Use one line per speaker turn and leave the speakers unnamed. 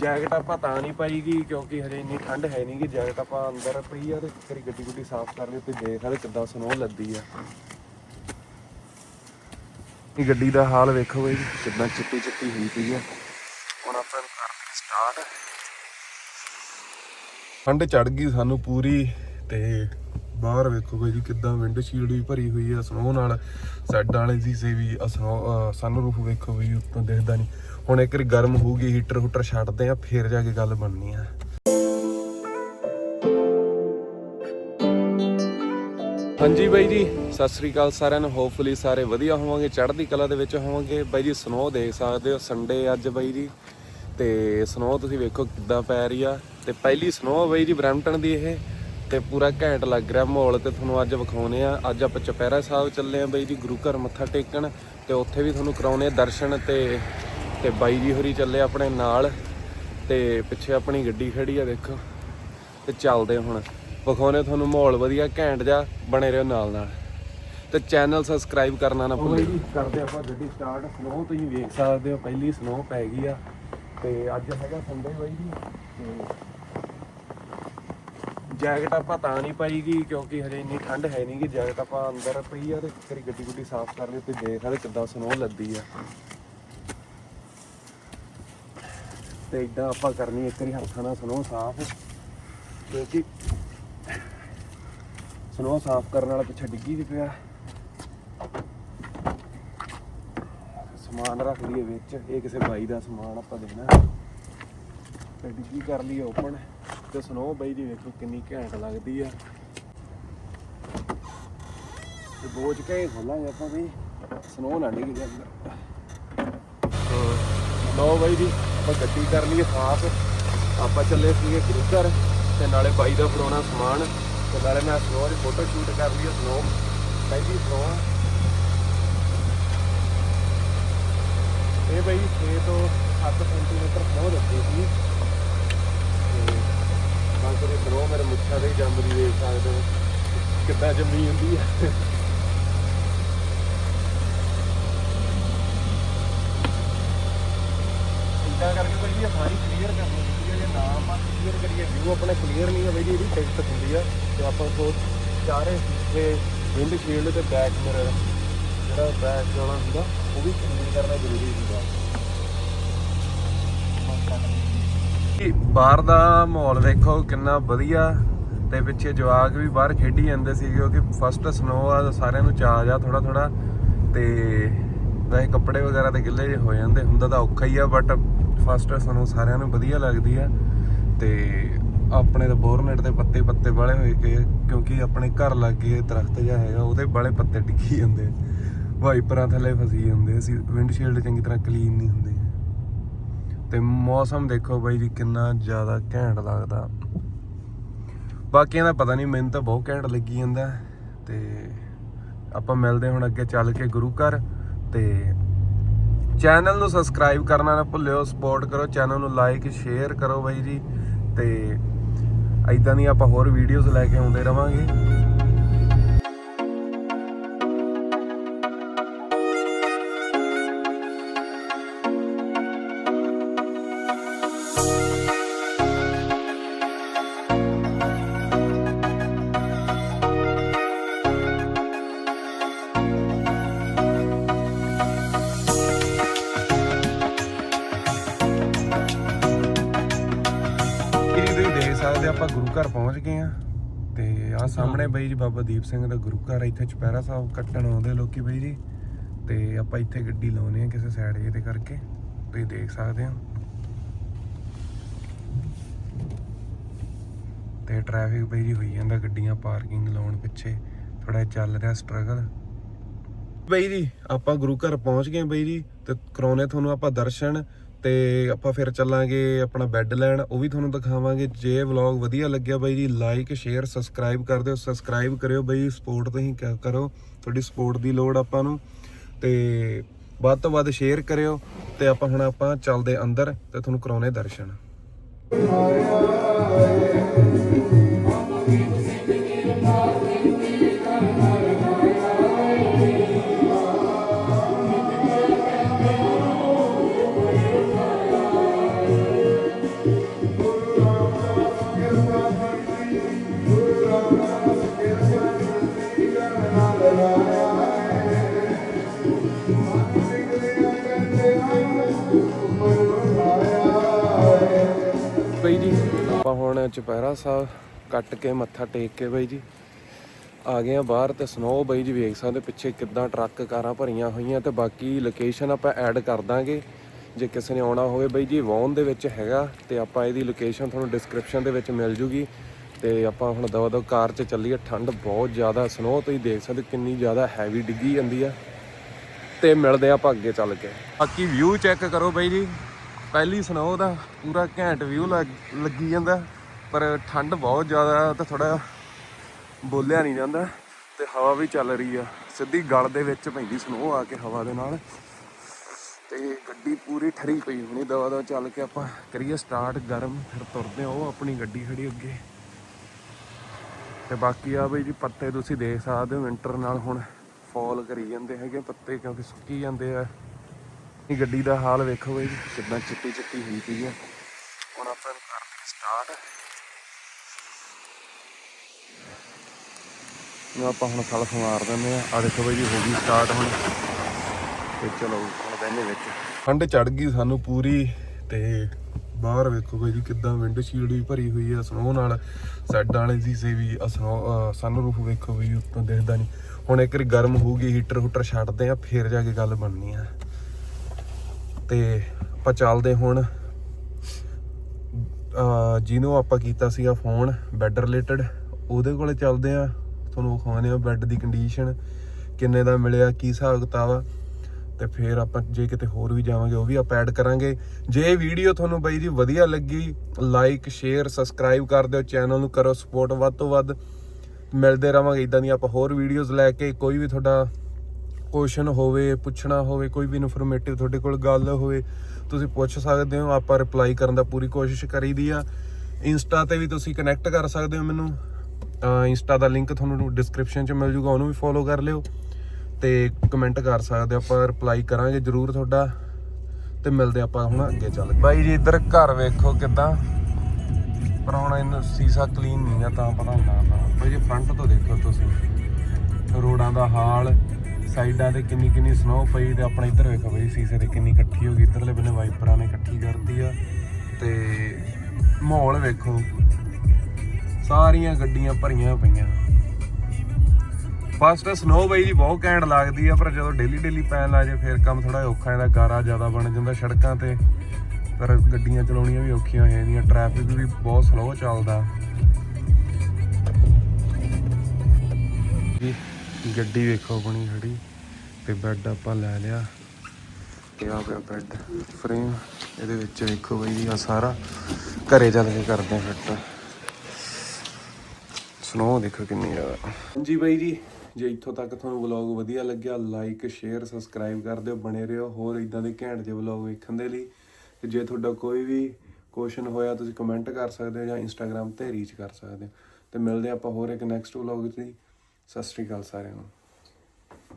Jacket ਆਪਾਂ ਤਾਂ ਨਹੀਂ ਪਾਈਗੀ ਕਿਉਂਕਿ ਹਜੇ ਇੰਨੀ ਠੰਡ ਹੈ ਨਹੀਂ ਕਿ ਜੈਕਟ ਆਪਾਂ ਅੰਦਰ ਪਈ ਆ ਤੇ ਤੇਰੀ ਗੱਡੀ ਗੁੱਡੀ ਸਾਫ਼ ਕਰ ਲਈ ਤੇ ਦੇਖ ਆ ਕਿੱਦਾਂ ਸਨੋ ਲੱਦੀ ਆ। ਇਹ ਗੱਡੀ ਦਾ ਹਾਲ ਵੇਖੋ ਬਈ ਕਿੰਨਾ ਚਿੱਟੀ ਚਿੱਟੀ ਹੋਈ ਪਈ ਆ। ਹੁਣ ਆਪਾਂ ਇਹਨੂੰ ਕਰਦੇ ਸਟਾਰਟ ਠੰਡ ਚੜ ਗਈ ਸਾਨੂੰ ਪੂਰੀ ਤੇ ਬਾਹਰ ਵੇਖੋ ਬਈ ਕਿੱਦਾਂ ਵਿੰਡ ਸ਼ੀਲਡ ਵੀ ਭਰੀ ਹੋਈ ਆ ਸਨੋ ਨਾਲ। ਸਾਈਡ ਵਾਲੇ ਸੀਸੇ ਵੀ ਸਨੋ ਸਨਰੂਫ ਵੇਖੋ ਬਈ, ਉੱਤੋਂ ਦਿਖਦਾ ਨਹੀਂ ਹੁਣ ਇੱਕ ਵਾਰੀ ਗਰਮ ਹੋਊਗੀ ਹੀਟਰ ਹੂਟਰ ਛੱਡਦੇ ਆ, ਫੇਰ ਜਾ ਕੇ ਗੱਲ ਬਣਨੀ ਆ। ਹਾਂਜੀ ਬਾਈ ਜੀ, ਸਤਿ ਸ੍ਰੀ ਅਕਾਲ ਸਾਰਿਆਂ ਨੂੰ। ਹੋਪਫੁਲੀ ਸਾਰੇ ਵਧੀਆ ਹੋਵਾਂਗੇ, ਚੜ੍ਹਦੀ ਕਲਾ ਦੇ ਵਿੱਚ ਹੋਵਾਂਗੇ। ਬਾਈ ਜੀ ਸਨੋ ਦੇਖ ਸਕਦੇ ਹੋ ਸੰਡੇ ਅੱਜ ਬਾਈ ਜੀ। ਤੇ ਸਨੋ ਤੁਸੀਂ ਵੇਖੋ ਕਿੱਦਾਂ ਪੈ ਰਹੀ ਆ। ਤੇ ਪਹਿਲੀ ਸਨੋ ਬਾਈ ਜੀ ਬ੍ਰੈਂਪਟਨ ਦੀ ਇਹ। ਤੇ ਪੂਰਾ ਘੈਂਟ ਲੱਗ ਰਿਹਾ ਮਾਹੌਲ ਤੇ ਤੁਹਾਨੂੰ ਅੱਜ ਵਿਖਾਉਨੇ ਆ। ਅੱਜ ਆਪਾਂ ਚੁਪਹਿਰਾ ਸਾਹਿਬ ਚੱਲੇ ਆ ਬਾਈ ਜੀ, ਗੁਰੂ ਘਰ ਮੱਥਾ ਟੇਕਣ। ਤੇ ਉੱਥੇ ਵੀ ਤੁਹਾਨੂੰ ਕਰਾਉਨੇ ਆ ਦਰਸ਼ਨ ਤੇ ਤੇ ਬਾਈ ਜੀ ਹੋਰੀ ਚੱਲੇ ਆਪਣੇ ਨਾਲ ਤੇ ਪਿੱਛੇ ਆਪਣੀ ਗੱਡੀ ਖੜੀ ਆ ਦੇਖੋ ਤੇ ਚੱਲਦੇ ਹੁਣ। ਵਿਖਾਉਨੇ ਤੁਹਾਨੂੰ ਮਾਹੌਲ ਵਧੀਆ ਘੈਂਟ ਜਾ ਬਣੇ ਰਹੋ ਨਾਲ ਨਾਲ। ਤੇ ਚੈਨਲ ਸਬਸਕ੍ਰਾਈਬ ਕਰਨਾ ਨਾ ਭੁੱਲਿਓ। ਜੀ ਕਰਦੇ ਆਪਾਂ ਗੱਡੀ ਸਟਾਰਟ ਸਨੋ ਤੁਸੀਂ ਵੇਖ ਸਕਦੇ ਹੋ ਪਹਿਲੀ ਸਨੋ ਪੈ ਗਈ ਆ। ਤੇ ਅੱਜ ਹੈਗਾ ਸੰਡੇ ਬਾਈ ਜੀ। ਜੈਕਟ ਆਪਾਂ ਤਾਂ ਨਹੀਂ ਪਾਈਗੀ ਕਿਉਂਕਿ ਹਜੇ ਇੰਨੀ ਠੰਡ ਹੈ ਨਹੀਂ ਕਿ ਜੈਕਟ ਆਪਾਂ ਅੰਦਰ ਪਈ ਆ ਤੇ ਤੇਰੀ ਗੱਡੀ ਗੁੱਡੀ ਸਾਫ਼ ਕਰ ਲਈ ਤੇ ਦੇਖ ਆ ਕਿੱਦਾਂ ਸਨੋ ਲੱਦੀ ਆ। ਤੇ ਇਦਾਂ ਆਪਾਂ ਕਰਨੀ ਇੱਕ ਵਾਰੀ ਹੱਥਾਂ ਨਾਲ ਸਨੋ ਸਾਫ਼। ਕਿਉਂਕਿ ਸਨੋ ਸਾਫ਼ ਕਰਨ ਵਾਲਾ ਪਿੱਛੇ ਡਿੱਗੀ ਵੀ ਪਿਆ। ਸਮਾਨ ਰੱਖ ਲਈਏ ਵਿੱਚ, ਇਹ ਕਿਸੇ ਬਾਈ ਦਾ ਸਮਾਨ ਆਪਾਂ ਦੇਣਾ। ਤੇ ਡਿੱਗੀ ਕਰ ਲਈ ਓਪਨ ਤੇ ਸਨੋ ਬਾਈ ਦੀ ਵੇਖੋ ਕਿੰਨੀ ਘੈਂਟ ਲੱਗਦੀ ਆ। ਤੇ ਬੋਝ ਕੇ ਖੋਲਾਂਗੇ ਆਪਾਂ ਵੀ। ਸਨੋ ਨਾ ਡਿੱਗ ਜਾਏ ਲੋ ਬਾਈ ਜੀ, ਆਪਾਂ ਗੱਡੀ ਕਰ ਲਈਏ ਸਾਫ਼। ਆਪਾਂ ਚੱਲੇ ਸੀਗੇ ਗੁਰੂ ਘਰ ਤੇ ਨਾਲੇ ਬਾਈ ਦਾ ਫੜਾਉਣਾ ਸਮਾਨ ਤੇ ਨਾਲੇ ਮੈਂ ਸਨੋ ਦੀ ਫੋਟੋ ਸ਼ੂਟ ਕਰ ਲਈ ਸਨੋ ਪਹਿਲੀ ਸਨੋ ਇਹ ਬਾਈ 6 ਤੋਂ 7 ਸੈਂਟੀਮੀਟਰ ਸਨੋ ਦਿੱਤੀ ਸੀ। ਤੇ ਬਸ ਇਹ ਸਨੋ ਮੇਰੇ ਮੁੱਛਾਂ ਦੇ ਜੰਮਦੀ ਦੇਖ ਸਕਦੇ। ਹੋ ਕਿੱਦਾਂ ਜੰਮੀ ਹੁੰਦੀ ਹੈ ਇਦਾਂ ਕਰਕੇ ਸਾਰੀ ਕਲੀਅਰ ਕਰਨੀ ਚਾਹੀਦੀ ਹੈ ਜੇ ਨਾ ਆਪਾਂ ਕਲੀਅਰ ਕਰੀਏ ਵਿਊ ਆਪਣਾ ਕਲੀਅਰ ਨਹੀਂ ਹੈ ਜੀ ਇਹਦੀ ਟੈਕਸਟ ਹੁੰਦੀ ਆ। ਤੇ ਆਪਾਂ ਕੋ ਚਾਰੇ ਤੇ ਵਿੰਡ ਸ਼ੀਲਡ ਤੇ ਬੈਕ ਮਿਰਰ ਜਿਹੜਾ ਬੈਕ ਵਾਲਾ ਹੁੰਦਾ, ਉਹ ਵੀ ਕਲੀਅਰ ਕਰਨਾ ਜ਼ਰੂਰੀ ਹੁੰਦਾ। ਬਾਹਰ ਦਾ ਮਾਹੌਲ ਦੇਖੋ ਕਿੰਨਾ ਵਧੀਆ। ਤੇ ਪਿੱਛੇ ਜਵਾਕ ਵੀ ਬਾਹਰ ਖੇਡੀ ਜਾਂਦੇ ਸੀ, ਕਿਉਂਕਿ ਫਸਟ ਸਨੋ ਆ ਸਾਰਿਆਂ ਨੂੰ ਚਾਹ ਆ ਥੋੜਾ ਥੋੜਾ ਤੇ ਵੈਸੇ ਕੱਪੜੇ ਵਗੈਰਾ ਤੇ ਗਿੱਲੇ ਜਿਹੇ ਹੋ ਜਾਂਦੇ, ਹੁੰਦਾ ਤਾਂ ਔਖਾ ਹੀ ਆ ਬਟ ਫਸਟ ਸਾਨੂੰ ਸਾਰਿਆਂ ਨੂੰ ਵਧੀਆ ਲੱਗਦੀ ਆ ਤੇ ਆਪਣੇ ਤਾਂ ਬੋਰਨੇਟ ਤੇ ਪੱਤੇ ਪੱਤੇ ਵਾਲੇ ਹੋਏ ਕਿ ਕਿਉਂਕਿ ਆਪਣੇ ਘਰ ਲੱਗੇ ਦਰਖਤ ਜਿਹਾ ਹੈਗਾ, ਉਹਦੇ ਵਾਲੇ ਪੱਤੇ ਡਿੱਗੀ ਜਾਂਦੇ ਵਾਈਪਰਾਂ ਥੱਲੇ ਫਸੀ ਜਾਂਦੇ ਸੀ ਵਿੰਡਸ਼ੀਲਡ ਚੰਗੀ ਤਰ੍ਹਾਂ ਕਲੀਨ ਨਹੀਂ ਹੁੰਦੇ। ਤੇ ਮੌਸਮ ਦੇਖੋ ਬਾਈ ਜੀ, ਕਿੰਨਾ ਜ਼ਿਆਦਾ ਘੈਂਟ ਲੱਗਦਾ। ਬਾਕੀਆਂ ਦਾ ਪਤਾ ਨਹੀਂ, ਮੈਨੂੰ ਤਾਂ ਬਹੁਤ ਘੈਂਟ ਲੱਗੀ ਜਾਂਦਾ। ਤੇ ਆਪਾਂ ਮਿਲਦੇ ਹੁਣ ਅੱਗੇ ਚੱਲ ਕੇ ਗੁਰੂ ਘਰ ਤੇ ਚੈਨਲ ਨੂੰ ਸਬਸਕ੍ਰਾਈਬ ਕਰਨਾ ਨਾ ਭੁੱਲਿਓ ਸਪੋਰਟ ਕਰੋ, ਚੈਨਲ ਨੂੰ ਲਾਈਕ ਸ਼ੇਅਰ ਕਰੋ ਬਾਈ ਜੀ, ਤੇ ਐਦਾਂ ਦੀਆਂ ਆਪਾਂ ਹੋਰ ਵੀਡੀਓਜ਼ ਲੈ ਕੇ ਆਉਂਦੇ ਰਵਾਂਗੇ। ਘਰ ਪਹੁੰਚ ਗਏ ਆ। ਤੇ ਆ ਸਾਹਮਣੇ ਬਈ ਜੀ ਬਾਬਾ ਦੀਪ ਸਿੰਘ ਦਾ ਗੁਰੂ ਘਰ ਇੱਥੇ ਚੁਪਹਿਰਾ ਸਾਹਿਬ ਕੱਟਣ ਆਉਂਦੇ ਲੋਕੀ ਬਈ ਜੀ। ਤੇ ਆਪਾਂ ਇੱਥੇ ਗੱਡੀ ਲਾਉਨੇ ਆ ਕਿਸੇ ਸਾਈਡ ਜੇ ਤੇ ਕਰਕੇ ਤੁਸੀਂ ਦੇਖ ਸਕਦੇ ਆ ਤੇ ਟ੍ਰੈਫਿਕ ਬਈ ਜੀ ਹੋਈ ਜਾਂਦਾ ਗੱਡੀਆਂ ਪਾਰਕਿੰਗ ਲਾਉਣ ਪਿੱਛੇ ਥੋੜਾ ਚੱਲ ਰਿਹਾ ਸਟਰਗਲ ਬਈ ਜੀ ਆਪਾਂ ਗੁਰੂ ਘਰ ਪਹੁੰਚ ਗਏ ਬਈ ਜੀ ਤੇ ਕਰਾਉਨੇ ਤੁਹਾਨੂੰ ਆਪਾਂ ਦਰਸ਼ਨ। ਤੇ ਆਪਾਂ ਫਿਰ ਚੱਲਾਂਗੇ ਆਪਣਾ ਬੈੱਡ ਲੈਣ, ਉਹ ਵੀ ਤੁਹਾਨੂੰ ਦਿਖਾਵਾਂਗੇ। ਜੇ ਵਲੌਗ ਵਧੀਆ ਲੱਗਿਆ ਬਾਈ ਜੀ ਲਾਈਕ ਸ਼ੇਅਰ ਸਬਸਕ੍ਰਾਈਬ ਕਰ ਦਿਓ। ਸਬਸਕ੍ਰਾਈਬ ਕਰਿਓ ਬਾਈ ਸਪੋਰਟ ਤੁਸੀਂ ਕ- ਕਰੋ। ਤੁਹਾਡੀ ਸਪੋਰਟ ਦੀ ਲੋੜ ਆਪਾਂ ਨੂੰ। ਤੇ ਵੱਧ ਤੋਂ ਵੱਧ ਸ਼ੇਅਰ ਕਰਿਓ। ਤੇ ਆਪਾਂ ਹੁਣ ਆਪਾਂ ਚੱਲਦੇ ਅੰਦਰ ਤੇ ਤੁਹਾਨੂੰ ਕਰਾਉਨੇ ਦਰਸ਼ਨ। ਬਈ ਹੁਣ ਚੁਪਹਿਰਾ ਸਾਹਿਬ ਕੱਟ ਕੇ ਮੱਥਾ ਟੇਕ ਕੇ ਬਾਈ ਜੀ। ਆ ਗਏ ਆ ਬਾਹਰ ਤੇ ਸਨੋ ਬਾਈ ਜੀ ਵੇਖ ਸਕਦੇ ਪਿੱਛੇ ਕਿੱਦਾਂ ਟਰੱਕ ਕਾਰਾਂ ਭਰੀਆਂ ਹੋਈਆਂ ਤੇ ਬਾਕੀ ਲੋਕੇਸ਼ਨ ਆਪਾਂ ਐਡ ਕਰ ਦਾਂਗੇ। ਜੇ ਕਿਸੇ ਨੇ ਆਉਣਾ ਹੋਵੇ ਬਾਈ ਜੀ ਵੌਨ ਦੇ ਵਿੱਚ ਹੈਗਾ ਤੇ ਆਪਾਂ ਇਹਦੀ ਲੋਕੇਸ਼ਨ ਤੁਹਾਨੂੰ ਡਿਸਕ੍ਰਿਪਸ਼ਨ ਦੇ ਵਿੱਚ ਮਿਲ ਜੂਗੀ। ਤੇ ਆਪਾਂ ਹੁਣ ਦਵਾ ਦਵ ਕਾਰ 'ਚ ਚੱਲੀਏ, ਠੰਡ ਬਹੁਤ ਜ਼ਿਆਦਾ, ਸਨੋ ਤੁਸੀਂ ਦੇਖ ਸਕਦੇ ਕਿੰਨੀ ਜ਼ਿਆਦਾ ਹੈਵੀ ਡਿੱਗੀ ਜਾਂਦੀ ਆ। ਤੇ ਮਿਲਦੇ ਆ ਆਪਾਂ ਅੱਗੇ ਚੱਲ ਕੇ। ਬਾਕੀ ਵਿਊ ਚੈੱਕ ਕਰੋ ਬਾਈ ਜੀ। ਪਹਿਲੀ ਸਨੋ ਦਾ ਪੂਰਾ ਘੈਂਟ ਵਿਊ ਲੱਗੀ ਜਾਂਦਾ। ਪਰ ਠੰਡ ਬਹੁਤ ਜ਼ਿਆਦਾ ਤਾਂ ਥੋੜਾ ਬੋਲਿਆ ਨਹੀਂ ਜਾਂਦਾ ਤੇ ਹਵਾ ਵੀ ਚੱਲ ਰਹੀ ਆ। ਸਿੱਧੀ ਗਲ ਦੇ ਵਿੱਚ ਪੈਂਦੀ ਸਨੋ ਆ ਕੇ ਹਵਾ ਦੇ ਨਾਲ। ਤੇ ਗੱਡੀ ਪੂਰੀ ਠਰੀ ਪਈ ਹੋਣੀ ਦਵਾ ਦਵਾ ਚੱਲ ਕੇ ਆਪਾਂ ਕਰੀਏ ਸਟਾਰਟ ਗਰਮ ਫਿਰ ਤੁਰਦੇ ਆ ਉਹ ਆਪਣੀ ਗੱਡੀ ਖੜੀ ਅੱਗੇ। ਤੇ ਬਾਕੀ ਆ ਬਈ ਜੀ ਪੱਤੇ ਤੁਸੀਂ ਦੇਖ ਸਕਦੇ ਹੋ ਵਿੰਟਰ ਨਾਲ ਹੁਣ ਫਾਲ ਕਰੀ ਜਾਂਦੇ ਹੈਗੇ ਪੱਤੇ ਕਿਉਂਕਿ ਸੁੱਕੀ ਜਾਂਦੇ ਆ। ਇਹ ਗੱਡੀ ਦਾ ਹਾਲ ਵੇਖੋ ਬਈ ਜੀ, ਕਿੱਦਾਂ ਚਿੱਟੀ ਚਿੱਟੀ ਹੋਈ ਪਈ ਆ। ਹੁਣ ਆਪਾਂ ਕਰਦੇ ਸਟਾਰਟ ਨੂੰ ਆਪਾਂ ਹੁਣ ਸਲਫ ਮਾਰ ਦਿੰਦੇ ਆ ਆ ਦੇਖੋ ਬਈ ਜੀ, ਹੋ ਗਈ ਸਟਾਰਟ ਹੁਣ। ਤੇ ਚਲੋ, ਹੁਣ ਬੈਨੇ ਵਿੱਚ। ਠੰਡ ਚੜ ਗਈ ਸਾਨੂੰ ਪੂਰੀ ਤੇ ਬਾਹਰ ਵੇਖੋ ਬਈ ਜੀ, ਕਿੱਦਾਂ ਵਿੰਡ ਸ਼ੀਲਡ ਵੀ ਭਰੀ ਹੋਈ ਆ ਸਨੋ ਨਾਲ। ਸੈੱਡਾਂ ਵਾਲੇ ਸੀਸੇ ਵੀ ਸਨੋ ਸਨਰੂਫ ਵੇਖੋ ਬਈ ਉੱਤੋਂ ਦਿਖਦਾ ਨਹੀਂ। ਹੁਣ ਇੱਕ ਵਾਰੀ ਗਰਮ ਹੋਊਗੀ ਹੀਟਰ ਹੂਟਰ ਛੱਡਦੇ ਆ ਫੇਰ ਜਾ ਕੇ ਗੱਲ ਬਣਨੀ ਆ। ਤੇ ਆਪਾਂ ਚੱਲਦੇ ਹੁਣ। ਜਿਹਨੂੰ ਆਪਾਂ ਕੀਤਾ ਸੀਗਾ ਫੋਨ ਬੈੱਡ ਰਿਲੇਟਡ ਉਹਦੇ ਕੋਲੇ ਚੱਲਦੇ ਆ ਤੁਹਾਨੂੰ ਵਿਖਾਉਂਦੇ ਆ ਬੈੱਡ ਦੀ ਕੰਡੀਸ਼ਨ ਕਿੰਨੇ ਦਾ ਮਿਲਿਆ, ਕੀ ਹਿਸਾਬ ਕਿਤਾਬ ਆ। ਤੇ ਫਿਰ ਆਪਾਂ ਜੇ ਕਿਤੇ ਹੋਰ ਵੀ ਜਾਵਾਂਗੇ, ਉਹ ਵੀ ਆਪਾਂ ਐਡ ਕਰਾਂਗੇ। ਜੇ ਇਹ ਵੀਡੀਓ ਤੁਹਾਨੂੰ ਬਾਈ ਜੀ ਵਧੀਆ ਲੱਗੀ ਲਾਈਕ ਸ਼ੇਅਰ ਸਬਸਕ੍ਰਾਈਬ ਕਰ ਦਿਓ ਚੈਨਲ ਨੂੰ ਕਰੋ ਸਪੋਰਟ ਵੱਧ ਤੋਂ ਵੱਧ। ਮਿਲਦੇ ਰਵਾਂਗੇ ਇਦਾਂ ਦੀਆਂ ਆਪਾਂ ਹੋਰ ਵੀਡੀਓਜ਼ ਲੈ ਕੇ। ਕੋਈ ਵੀ ਤੁਹਾਡਾ ਕੁਐਸਚਨ ਹੋਵੇ, ਪੁੱਛਣਾ ਹੋਵੇ, ਕੋਈ ਵੀ ਇਨਫੋਰਮੇਟਿਵ ਤੁਹਾਡੇ ਕੋਲ ਗੱਲ ਹੋਵੇ, ਤੁਸੀਂ ਪੁੱਛ ਸਕਦੇ ਹੋ, ਆਪਾਂ ਰਿਪਲਾਈ ਕਰਨ ਦਾ ਪੂਰੀ ਕੋਸ਼ਿਸ਼ ਕਰੀਦੀ ਆ। ਇੰਸਟਾ ਤੇ ਵੀ ਤੁਸੀਂ ਕਨੈਕਟ ਕਰ ਸਕਦੇ ਹੋ ਮੈਨੂੰ। ਇੰਸਟਾ ਦਾ ਲਿੰਕ ਤੁਹਾਨੂੰ ਡਿਸਕ੍ਰਿਪਸ਼ਨ 'ਚ ਮਿਲ ਜੂਗਾ, ਉਹਨੂੰ ਵੀ ਫੋਲੋ ਕਰ ਲਿਓ ਤੇ ਕਮੈਂਟ ਕਰ ਸਕਦੇ ਹੋ, ਆਪਾਂ ਰਿਪਲਾਈ ਕਰਾਂਗੇ ਜਰੂਰ ਤੁਹਾਡਾ ਤੇ ਮਿਲਦੇ ਆਪਾਂ ਹੁਣ ਅੱਗੇ ਚੱਲ ਕੇ। ਬਾਈ ਜੀ, ਇੱਧਰ ਘਰ ਵੇਖੋ ਕਿਦਾਂ। ਪਰ ਹੁਣ ਇਹਨੂੰ ਸੀਸਾ ਕਲੀਨ ਨਹੀਂ ਆ, ਤਾਂ ਪਤਾ ਹੁੰਦਾ ਤਾਂ ਬਾਈ ਜੀ ਫਰੰਟ ਤੋਂ ਦੇਖੋ ਤੁਸੀਂ। ਰੋਡਾਂ ਦਾ ਹਾਲ, ਸਾਈਡਾਂ ਤੇ ਕਿੰਨੀ ਕਿੰਨੀ ਸਨੋ ਪਈ ਤੇ ਆਪਣਾ ਇੱਧਰ ਵੇਖੋ ਬਾਈ, ਸੀਸੇ ਤੇ ਕਿੰਨੀ ਇਕੱਠੀ ਹੋ ਗਈ। ਇੱਧਰਲੇ ਬੰਨੇ ਵਾਈਪਰਾਂ ਨੇ ਇਕੱਠੀ ਕਰਤੀ ਆ। ਤੇ ਮਾਹੌਲ ਵੇਖੋ। ਸਾਰੀਆਂ ਗੱਡੀਆਂ ਭਰੀਆਂ ਪਈਆਂ। ਫਸਟ ਸਨੋ ਬਈ ਜੀ ਬਹੁਤ ਘੈਂਟ ਲੱਗਦੀ ਆ, ਪਰ ਜਦੋਂ ਡੇਲੀ ਡੇਲੀ ਪੈਣ ਲੱਗ ਜੇ, ਫਿਰ ਕੰਮ ਥੋੜਾ ਔਖਾ ਜਾਂਦਾ ਗਾਰਾ ਜ਼ਿਆਦਾ ਬਣ ਜਾਂਦਾ ਸੜਕਾਂ ਤੇ। ਪਰ ਗੱਡੀਆਂ ਚਲਾਉਣੀਆਂ ਵੀ ਔਖੀਆਂ ਹੋ ਜਾਂਦੀਆਂ ਟ੍ਰੈਫਿਕ ਵੀ ਬਹੁਤ ਸਲੋ ਚੱਲਦਾ। ਜੀ, ਗੱਡੀ ਵੇਖੋ ਆਪਣੀ ਖੜੀ, ਤੇ ਬੈੱਡ ਆਪਾਂ ਲੈ ਲਿਆ। ਤੇ ਆ ਪਿਆ ਬੈੱਡ ਫਰੇਮ ਇਹਦੇ ਵਿੱਚ ਵੇਖੋ ਬਈ ਆ ਸਾਰਾ। ਘਰੇ ਚੱਲ ਕੇ ਕਰਦੇ ਫਿੱਟ ਸਨੋ ਦੇਖੋ ਕਿੰਨੀ ਜ਼ਿਆਦਾ। ਹਾਂਜੀ ਬਾਈ ਜੀ, ਜੇ ਇੱਥੋਂ ਤੱਕ ਤੁਹਾਨੂੰ ਵਲੌਗ ਵਧੀਆ ਲੱਗਿਆ ਲਾਈਕ ਸ਼ੇਅਰ ਸਬਸਕ੍ਰਾਈਬ ਕਰ ਦਿਓ, ਬਣੇ ਰਹੋ, ਹੋਰ ਇਦਾਂ ਦੇ ਘੈਂਟ ਜਿਹੇ ਵਲੌਗ ਵੇਖਣ ਦੇ ਲਈ। ਤੇ ਜੇ ਤੁਹਾਡਾ ਕੋਈ ਵੀ ਕੁਐਸਚਨ ਹੋਇਆ, ਤੁਸੀਂ ਕਮੈਂਟ ਕਰ ਸਕਦੇ ਹੋ ਜਾਂ ਇੰਸਟਾਗ੍ਰam ਤੇ ਰੀਚ ਕਰ ਸਕਦੇ ਹੋ। ਤੇ ਮਿਲਦੇ ਆਪਾਂ ਹੋਰ ਇੱਕ ਨੈਕਸਟ ਵਲੌਗ 'ਚ ਜੀ। ਸਤਿ ਸ਼੍ਰੀ ਅਕਾਲ ਸਾਰਿਆਂ ਨੂੰ।